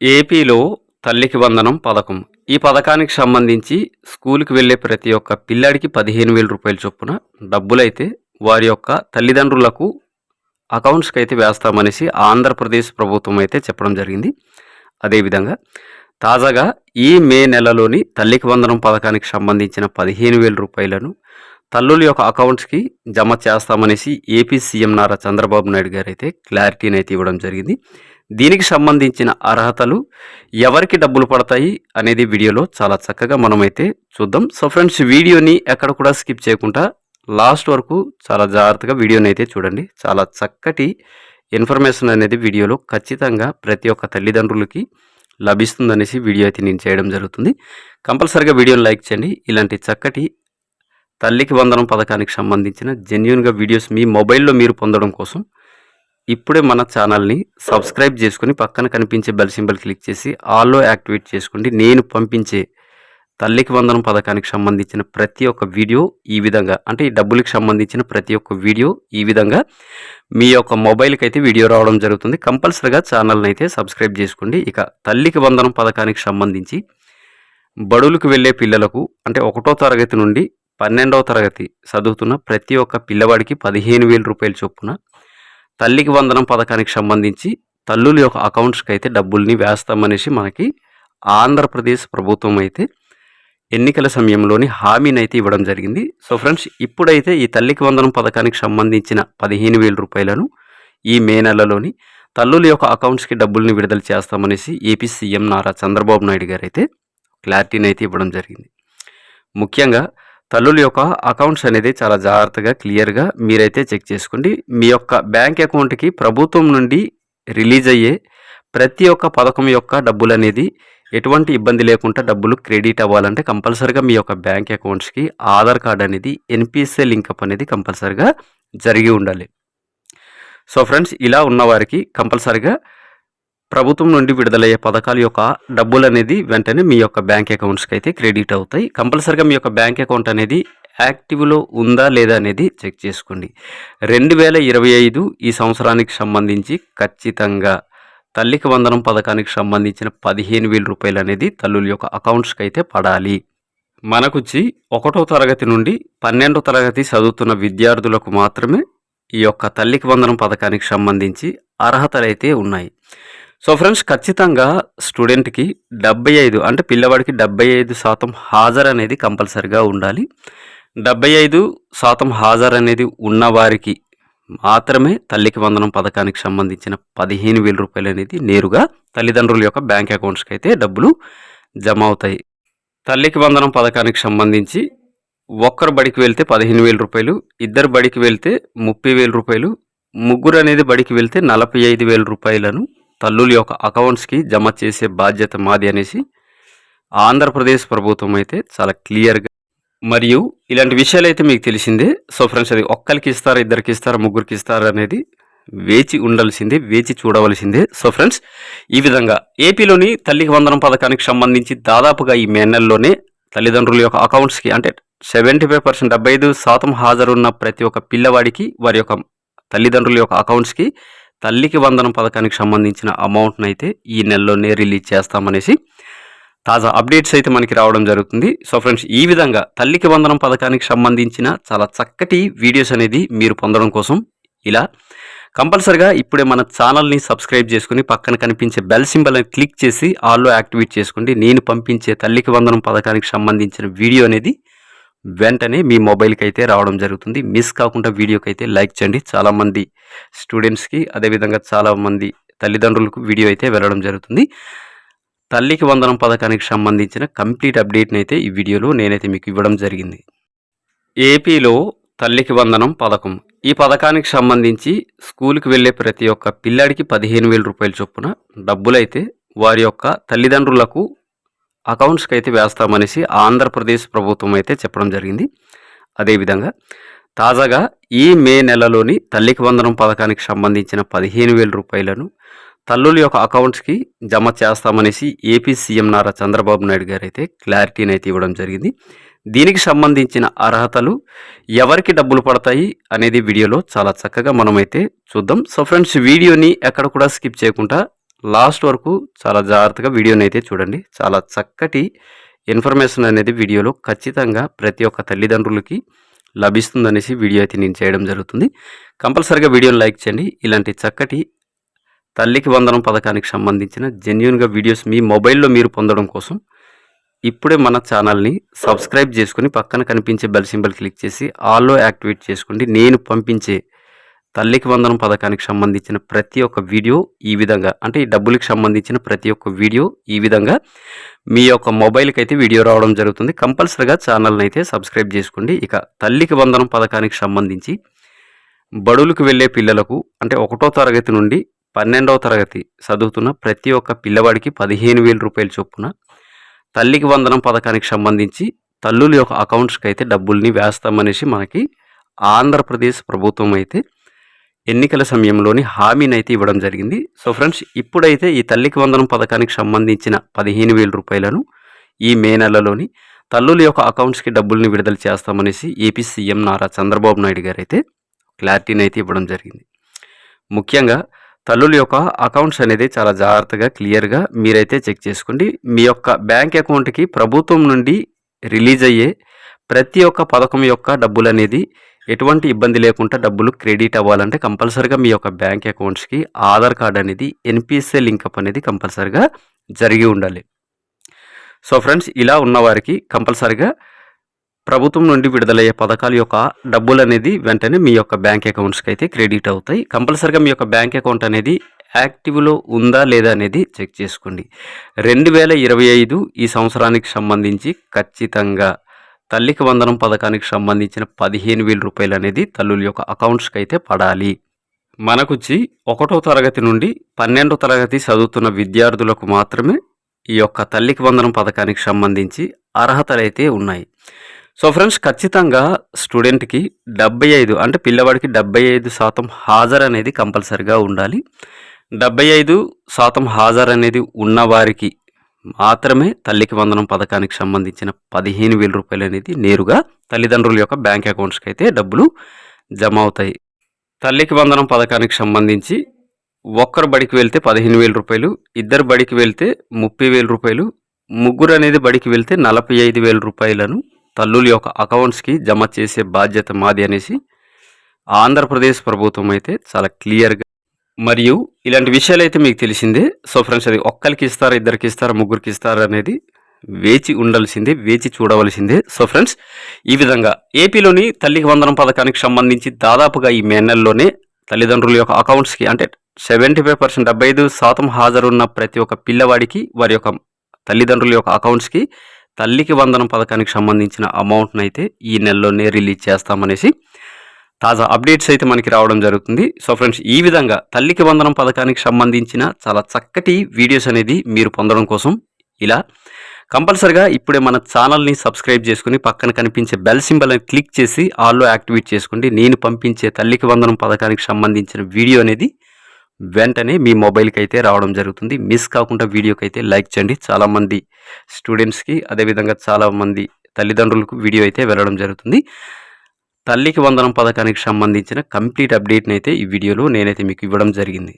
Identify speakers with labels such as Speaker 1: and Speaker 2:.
Speaker 1: ఏపీలో తల్లికి వందనం పథకం. ఈ పథకానికి సంబంధించి స్కూల్కి వెళ్ళే ప్రతి ఒక్క పిల్లాడికి పదిహేను వేల రూపాయల చొప్పున డబ్బులైతే వారి యొక్క తల్లిదండ్రులకు అకౌంట్స్కి అయితే వేస్తామనేసి ఆంధ్రప్రదేశ్ ప్రభుత్వం అయితే చెప్పడం జరిగింది. అదేవిధంగా తాజాగా ఈ మే నెలలోని తల్లికి వందనం పథకానికి సంబంధించిన పదిహేను వేల రూపాయలను తల్లుల యొక్క అకౌంట్స్కి జమ చేస్తామనేసి ఏపీ సీఎం నారా చంద్రబాబు నాయుడు గారు అయితే క్లారిటీని అయితే ఇవ్వడం జరిగింది. దీనికి సంబంధించిన అర్హతలు ఎవరికి డబ్బులు పడతాయి అనేది వీడియోలో చాలా చక్కగా మనమైతే చూద్దాం. సో ఫ్రెండ్స్ వీడియోని ఎక్కడ కూడా స్కిప్ చేయకుండా లాస్ట్ వరకు చాలా జాగ్రత్తగా వీడియోని అయితే చూడండి. చాలా చక్కటి ఇన్ఫర్మేషన్ అనేది వీడియోలో ఖచ్చితంగా ప్రతి ఒక్క తల్లిదండ్రులకి లభిస్తుందనేసి వీడియో అయితే నేను చేయడం జరుగుతుంది. కంపల్సరిగా వీడియోని లైక్ చేయండి. ఇలాంటి చక్కటి తల్లికి వందనం పథకానికి సంబంధించిన జెన్యున్గా వీడియోస్ మీ మొబైల్లో మీరు పొందడం కోసం ఇప్పుడే మన ఛానల్ని సబ్స్క్రైబ్ చేసుకుని పక్కన కనిపించే బెల్ సింబల్ క్లిక్ చేసి ఆల్లో యాక్టివేట్ చేసుకోండి. నేను పంపించే తల్లికి వందనం పథకానికి సంబంధించిన ప్రతి ఒక్క వీడియో ఈ విధంగా అంటే ఈ డబ్బులకు సంబంధించిన ప్రతి ఒక్క వీడియో ఈ విధంగా మీ యొక్క మొబైల్కి అయితే వీడియో రావడం జరుగుతుంది. కంపల్సరిగా ఛానల్ని అయితే సబ్స్క్రైబ్ చేసుకోండి. ఇక తల్లికి వందనం పథకానికి సంబంధించి బడులకు వెళ్ళే పిల్లలకు అంటే ఒకటో తరగతి నుండి పన్నెండవ తరగతి చదువుతున్న ప్రతి ఒక్క పిల్లవాడికి పదిహేను వేల రూపాయలు చొప్పున తల్లికి వందనం పథకానికి సంబంధించి తల్లుల యొక్క అకౌంట్స్కి అయితే డబ్బుల్ని వేస్తామనేసి మనకి ఆంధ్రప్రదేశ్ ప్రభుత్వం అయితే ఎన్నికల సమయంలోని హామీని అయితే ఇవ్వడం జరిగింది. సో ఫ్రెండ్స్ ఇప్పుడైతే ఈ తల్లికి వందనం పథకానికి సంబంధించిన పదిహేను వేల రూపాయలను ఈ మే నెలలోని తల్లుల యొక్క అకౌంట్స్కి డబ్బుల్ని విడుదల చేస్తామనేసి ఏపీ సీఎం నారా చంద్రబాబు నాయుడు గారు అయితే క్లారిటీని అయితే ఇవ్వడం జరిగింది. ముఖ్యంగా తల్లుల యొక్క అకౌంట్స్ అనేది చాలా జాగ్రత్తగా క్లియర్గా మీరైతే చెక్ చేసుకోండి. మీ యొక్క బ్యాంక్ అకౌంట్కి ప్రభుత్వం నుండి రిలీజ్ అయ్యే ప్రతి ఒక్క పథకం యొక్క డబ్బులు అనేది ఎటువంటి ఇబ్బంది లేకుండా డబ్బులు క్రెడిట్ అవ్వాలంటే కంపల్సరిగా మీ యొక్క బ్యాంక్ అకౌంట్స్కి ఆధార్ కార్డ్ అనేది ఎన్పిఎస్ఏ లింకప్ అనేది కంపల్సరిగా జరిగి ఉండాలి. సో ఫ్రెండ్స్ ఇలా ఉన్నవారికి కంపల్సరిగా ప్రభుత్వం నుండి విడుదలయ్యే పథకాల యొక్క డబ్బులు అనేది వెంటనే మీ యొక్క బ్యాంక్ అకౌంట్స్కి అయితే క్రెడిట్ అవుతాయి. కంపల్సరిగా మీ యొక్క బ్యాంక్ అకౌంట్ అనేది యాక్టివ్లో ఉందా లేదా అనేది చెక్ చేసుకోండి. రెండు వేల ఇరవై ఐదు ఈ సంవత్సరానికి సంబంధించి ఖచ్చితంగా తల్లికి వందనం పథకానికి సంబంధించిన పదిహేను వేల రూపాయలు అనేది తల్లుల యొక్క అకౌంట్స్కి అయితే పడాలి. మనకొచ్చి ఒకటో తరగతి నుండి పన్నెండో తరగతి చదువుతున్న విద్యార్థులకు మాత్రమే ఈ యొక్క తల్లికి వందనం పథకానికి సంబంధించి అర్హతలు అయితే ఉన్నాయి. సో ఫ్రెండ్స్ ఖచ్చితంగా స్టూడెంట్కి డెబ్బై ఐదు అంటే పిల్లవాడికి డెబ్బై ఐదు శాతం హాజరు అనేది కంపల్సరిగా ఉండాలి. డెబ్బై ఐదు శాతం హాజరు అనేది ఉన్నవారికి మాత్రమే తల్లికి వందనం పథకానికి సంబంధించిన పదిహేను వేల రూపాయలు అనేది నేరుగా తల్లిదండ్రుల యొక్క బ్యాంక్ అకౌంట్స్కి అయితే డబ్బులు జమ అవుతాయి. తల్లికి వందనం పథకానికి సంబంధించి ఒక్కరు బడికి వెళ్తే పదిహేను వేల రూపాయలు ఇద్దరు బడికి వెళ్తే ముప్పై వేల రూపాయలు ముగ్గురు అనేది బడికి వెళ్తే నలభై ఐదు వేల రూపాయలను తల్లుల యొక్క అకౌంట్స్కి జమ చేసే బాధ్యత మాది అనేసి ఆంధ్రప్రదేశ్ ప్రభుత్వం అయితే చాలా క్లియర్గా మరియు ఇలాంటి విషయాలు అయితే మీకు తెలిసిందే. సో ఫ్రెండ్స్ అది ఒక్కరికి ఇస్తారా ఇద్దరికి ఇస్తారా ముగ్గురికి ఇస్తారా అనేది వేచి ఉండాల్సిందే వేచి చూడవలసిందే. సో ఫ్రెండ్స్ ఈ విధంగా ఏపీలోని తల్లికి వందనం పథకానికి సంబంధించి దాదాపుగా ఈ మే నెలలోనే తల్లిదండ్రుల యొక్క అకౌంట్స్కి అంటే సెవెంటీ ఫైవ్ పర్సెంట్ డెబ్బై ఐదు శాతం హాజరున్న ప్రతి ఒక్క పిల్లవాడికి వారి యొక్క తల్లిదండ్రుల యొక్క అకౌంట్స్కి తల్లికి వందనం పథకానికి సంబంధించిన అమౌంట్ని అయితే ఈ నెలలోనే రిలీజ్ చేస్తామనేసి తాజా అప్డేట్స్ అయితే మనకి రావడం జరుగుతుంది. సో ఫ్రెండ్స్ ఈ విధంగా తల్లికి వందనం పథకానికి సంబంధించిన చాలా చక్కటి వీడియోస్ అనేది మీరు పొందడం కోసం ఇలా కంపల్సరిగా ఇప్పుడే మన ఛానల్ని సబ్స్క్రైబ్ చేసుకుని పక్కన కనిపించే బెల్ సింబల్ని క్లిక్ చేసి ఆల్లో యాక్టివేట్ చేసుకోండి. నేను పంపించే తల్లికి వందనం పథకానికి సంబంధించిన వీడియో అనేది వెంటనే మీ మొబైల్కి అయితే రావడం జరుగుతుంది. మిస్ కాకుండా వీడియోకి అయితే లైక్ చేయండి. చాలామంది స్టూడెంట్స్కి అదేవిధంగా చాలామంది తల్లిదండ్రులకు వీడియో అయితే వెళ్ళడం జరుగుతుంది. తల్లికి వందనం పథకానికి సంబంధించిన కంప్లీట్ అప్డేట్ని అయితే ఈ వీడియోలో నేనైతే మీకు ఇవ్వడం జరిగింది. ఏపీలో తల్లికి వందనం పథకం. ఈ పథకానికి సంబంధించి స్కూల్కి వెళ్ళే ప్రతి ఒక్క పిల్లాడికి పదిహేను వేల రూపాయల చొప్పున డబ్బులైతే వారి యొక్క తల్లిదండ్రులకు అకౌంట్స్కి అయితే వేస్తామనేసి ఆంధ్రప్రదేశ్ ప్రభుత్వం అయితే చెప్పడం జరిగింది. అదేవిధంగా తాజాగా ఈ మే నెలలోని తల్లికి వందనం పథకానికి సంబంధించిన పదిహేను వేల రూపాయలను తల్లుల యొక్క అకౌంట్స్కి జమ చేస్తామనేసి ఏపీ సీఎం నారా చంద్రబాబు నాయుడు గారు అయితే క్లారిటీని అయితే ఇవ్వడం జరిగింది. దీనికి సంబంధించిన అర్హతలు ఎవరికి డబ్బులు పడతాయి అనేది వీడియోలో చాలా చక్కగా మనమైతే చూద్దాం. సో ఫ్రెండ్స్ వీడియోని ఎక్కడ కూడా స్కిప్ చేయకుండా లాస్ట్ వరకు చాలా జాగ్రత్తగా వీడియోని అయితే చూడండి. చాలా చక్కటి ఇన్ఫర్మేషన్ అనేది వీడియోలో ఖచ్చితంగా ప్రతి ఒక్క తల్లిదండ్రులకి లభిస్తుందనేసి వీడియో అయితే నేను చేయడం జరుగుతుంది. కంపల్సరిగా వీడియోని లైక్ చేయండి. ఇలాంటి చక్కటి తల్లికి వందనం పథకానికి సంబంధించిన జెన్యున్గా వీడియోస్ మీ మొబైల్లో మీరు పొందడం కోసం ఇప్పుడే మన ఛానల్ని సబ్స్క్రైబ్ చేసుకుని పక్కన కనిపించే బెల్ సింబల్ క్లిక్ చేసి ఆల్లో యాక్టివేట్ చేసుకోండి. నేను పంపించే తల్లికి వందనం పథకానికి సంబంధించిన ప్రతి ఒక్క వీడియో ఈ విధంగా అంటే ఈ డబ్బులకు సంబంధించిన ప్రతి ఒక్క వీడియో ఈ విధంగా మీ యొక్క మొబైల్కి అయితే వీడియో రావడం జరుగుతుంది. కంపల్సరిగా ఛానల్ని అయితే సబ్స్క్రైబ్ చేసుకోండి. ఇక తల్లికి వందనం పథకానికి సంబంధించి బడులకు వెళ్ళే పిల్లలకు అంటే ఒకటో తరగతి నుండి పన్నెండవ తరగతి చదువుతున్న ప్రతి ఒక్క పిల్లవాడికి పదిహేను వేల రూపాయలు చొప్పున తల్లికి వందనం పథకానికి సంబంధించి తల్లుల యొక్క అకౌంట్స్కి అయితే డబ్బుల్ని వేస్తామనేసి మనకి ఆంధ్రప్రదేశ్ ప్రభుత్వం అయితే ఎన్నికల సమయంలోని హామీని అయితే ఇవ్వడం జరిగింది. సో ఫ్రెండ్స్ ఇప్పుడైతే ఈ తల్లికి వందనం పథకానికి సంబంధించిన పదిహేను వేల రూపాయలను ఈ మే నెలలోని తల్లుల యొక్క అకౌంట్స్కి డబ్బుల్ని విడుదల చేస్తామనేసి ఏపీ సీఎం నారా చంద్రబాబు నాయుడు గారు అయితే క్లారిటీని అయితే ఇవ్వడం జరిగింది. ముఖ్యంగా తల్లుల యొక్క అకౌంట్స్ అనేది చాలా జాగ్రత్తగా క్లియర్గా మీరైతే చెక్ చేసుకోండి. మీ యొక్క బ్యాంక్ అకౌంట్కి ప్రభుత్వం నుండి రిలీజ్ అయ్యే ప్రతి ఒక్క పథకం యొక్క డబ్బులు అనేది ఎటువంటి ఇబ్బంది లేకుండా డబ్బులు క్రెడిట్ అవ్వాలంటే కంపల్సరిగా మీ యొక్క బ్యాంక్ అకౌంట్స్కి ఆధార్ కార్డ్ అనేది ఎన్పిఎస్ఏ లింకప్ అనేది కంపల్సరిగా జరిగి ఉండాలి. సో ఫ్రెండ్స్ ఇలా ఉన్నవారికి కంపల్సరిగా ప్రభుత్వం నుండి విడుదలయ్యే పథకాల యొక్క డబ్బులు అనేది వెంటనే మీ యొక్క బ్యాంక్ అకౌంట్స్కి అయితే క్రెడిట్ అవుతాయి. కంపల్సరిగా మీ యొక్క బ్యాంక్ అకౌంట్ అనేది యాక్టివ్లో ఉందా లేదా అనేది చెక్ చేసుకోండి. రెండు వేల ఇరవై ఐదు ఈ సంవత్సరానికి సంబంధించి ఖచ్చితంగా తల్లికి వందనం పథకానికి సంబంధించిన పదిహేను వేల రూపాయలు అనేది తల్లుల యొక్క అకౌంట్స్కి అయితే పడాలి మనకొచ్చి ఒకటో తరగతి నుండి పన్నెండో తరగతి చదువుతున్న విద్యార్థులకు మాత్రమే ఈ యొక్క తల్లికి వందనం పథకానికి సంబంధించి అర్హతలు అయితే ఉన్నాయి. సో ఫ్రెండ్స్ ఖచ్చితంగా స్టూడెంట్కి డెబ్బై ఐదు అంటే పిల్లవాడికి డెబ్బై ఐదు శాతం హాజరు అనేది కంపల్సరిగా ఉండాలి. డెబ్బై ఐదు శాతం హాజరు అనేది ఉన్నవారికి మాత్రమే తల్లికి వందనం పథకానికి సంబంధించిన పదిహేను వేల రూపాయలు అనేది నేరుగా తల్లిదండ్రుల యొక్క బ్యాంక్ అకౌంట్స్కి అయితే డబ్బులు జమ అవుతాయి తల్లికి వందనం పథకానికి సంబంధించి ఒక్కరు బడికి వెళ్తే పదిహేను వేల రూపాయలు ఇద్దరు బడికి వెళ్తే ముప్పై వేల రూపాయలు ముగ్గురు అనేది బడికి వెళ్తే నలభై ఐదు వేల రూపాయలను తల్లుల యొక్క అకౌంట్స్కి జమ చేసే బాధ్యత మాది అనేసి ఆంధ్రప్రదేశ్ ప్రభుత్వం అయితే చాలా క్లియర్గా మరియు ఇలాంటి విషయాలు అయితే మీకు తెలిసిందే. సో ఫ్రెండ్స్ అది ఒక్కరికి ఇస్తారా ఇద్దరికి ఇస్తారా ముగ్గురికి ఇస్తారా అనేది వేచి ఉండాల్సిందే వేచి చూడవలసిందే. సో ఫ్రెండ్స్ ఈ విధంగా ఏపీలోని తల్లికి వందనం పథకానికి సంబంధించి దాదాపుగా ఈ మే నెలలోనే తల్లిదండ్రుల యొక్క అకౌంట్స్కి అంటే సెవెంటీ ఫైవ్ పర్సెంట్ డెబ్బై ఐదు శాతం హాజరున్న ప్రతి ఒక్క పిల్లవాడికి వారి యొక్క తల్లిదండ్రుల యొక్క అకౌంట్స్కి తల్లికి వందనం పథకానికి సంబంధించిన అమౌంట్ని అయితే ఈ నెలలోనే రిలీజ్ చేస్తామనేసి తాజా అప్డేట్స్ అయితే మనకి రావడం జరుగుతుంది. సో ఫ్రెండ్స్ ఈ విధంగా తల్లికి వందనం పథకానికి సంబంధించిన చాలా చక్కటి వీడియోస్ అనేది మీరు పొందడం కోసం ఇలా కంపల్సరిగా ఇప్పుడే మన ఛానల్ని సబ్స్క్రైబ్ చేసుకుని పక్కన కనిపించే బెల్ సింబల్ క్లిక్ చేసి ఆల్లో యాక్టివేట్ చేసుకోండి. నేను పంపించే తల్లికి వందనం పథకానికి సంబంధించిన వీడియో అనేది వెంటనే మీ మొబైల్కి అయితే రావడం జరుగుతుంది. మిస్ కాకుండా వీడియోకి అయితే లైక్ చేయండి. చాలామంది స్టూడెంట్స్కి అదేవిధంగా చాలామంది తల్లిదండ్రులకు వీడియో అయితే వెళ్ళడం జరుగుతుంది. తల్లికి వందనం పథకానికి సంబంధించిన కంప్లీట్ అప్డేట్ని అయితే ఈ వీడియోలో నేనైతే మీకు ఇవ్వడం జరిగింది.